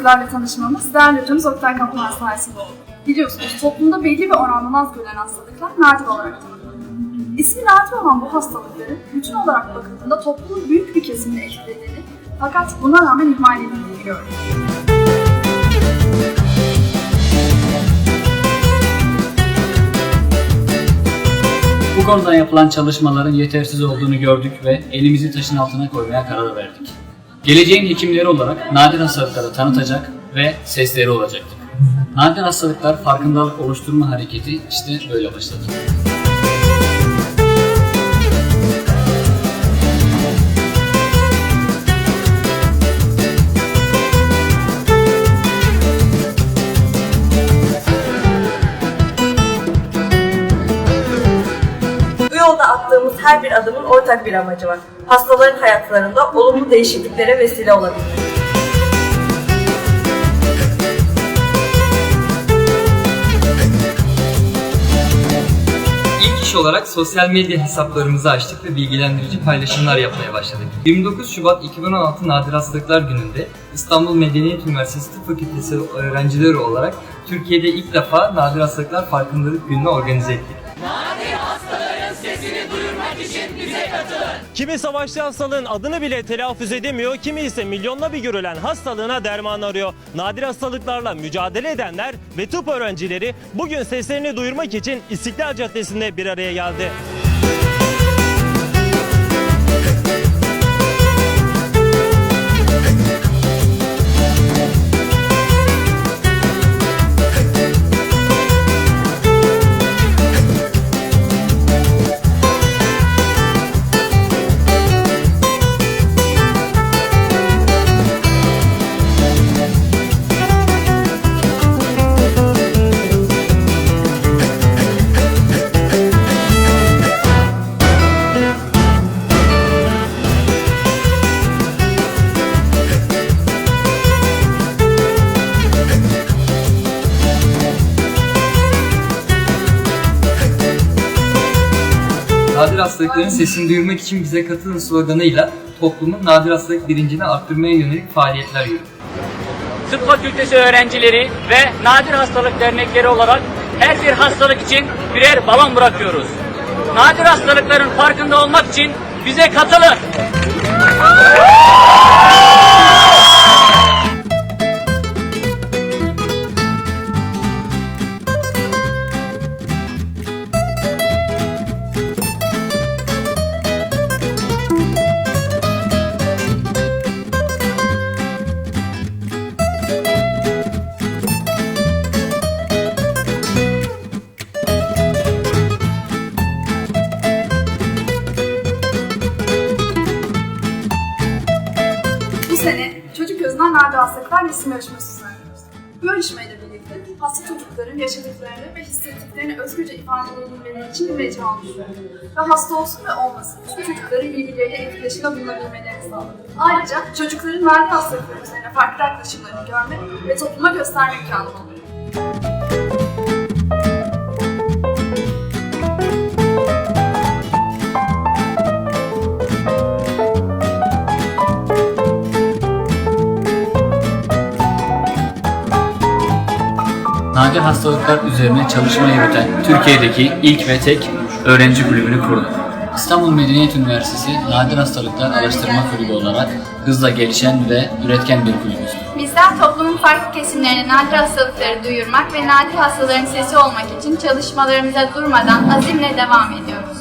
hastalıklarla tanışmamız değerli hocamız Oktay Kaplan sayesinde oldu. Biliyorsunuz toplumda belli bir oranda az görülen hastalıklar nadir olarak tanımlanıyor. İsmi nadir olan bu hastalıkların bütün olarak bakıldığında toplumun büyük bir kesimini etkilediğini fakat buna rağmen ihmal edildiğini gördük. Bu konuda yapılan çalışmaların yetersiz olduğunu gördük ve elimizi taşın altına koymaya karar verdik. Geleceğin hekimleri olarak nadir hastalıkları tanıtacak ve sesleri olacaktık. Nadir hastalıklar farkındalık oluşturma hareketi işte böyle başladı. Her bir adımın ortak bir amacı var. Hastaların hayatlarında olumlu değişikliklere vesile olabilmek. İş olarak sosyal medya hesaplarımızı açtık ve bilgilendirici paylaşımlar yapmaya başladık. 29 Şubat 2016 Nadir Hastalıklar Günü'nde İstanbul Medeniyet Üniversitesi Tıp Fakültesi öğrencileri olarak Türkiye'de ilk defa Nadir Hastalıklar Farkındalık Günü'nü organize ettik. Kimi savaşçı hastalığın adını bile telaffuz edemiyor, kimi ise milyonla bir görülen hastalığına derman arıyor. Nadir hastalıklarla mücadele edenler ve tıp öğrencileri bugün seslerini duyurmak için İstiklal Caddesi'nde bir araya geldi. Nadir hastalıkların sesini duyurmak için bize katılın sloganıyla toplumun nadir hastalık bilincini arttırmaya yönelik faaliyetler yürüttük. Tıp Fakültesi öğrencileri ve nadir hastalık dernekleri olarak her bir hastalık için birer balon bırakıyoruz. Nadir hastalıkların farkında olmak için bize katılın. Bu sene Çocuk Özünden Nadir Hastalıklar Resim Yarışması düzenliyoruz. Bu yarışmayla birlikte hasta çocukların yaşadıklarını ve hissettiklerini özgürce ifade edebilmeleri için bir mecra. Ve hasta olsun ve olmasın tüm çocukların ilgileriyle etkileşimde bulunabilmelerini sağladık. Ayrıca çocukların nadir hastalıkları üzerine farklı yaklaşımlarını görme ve topluma gösterme imkanı oluyor. Nadir hastalıklar üzerine çalışma yürüten Türkiye'deki ilk ve tek öğrenci kulübünü kurduk. İstanbul Medeniyet Üniversitesi Nadir Hastalıklar Araştırma Kulübü olarak hızla gelişen ve üretken bir kulübüz. Bizler toplumun farklı kesimlerine nadir hastalıkları duyurmak ve nadir hastaların sesi olmak için çalışmalarımıza durmadan azimle devam ediyoruz.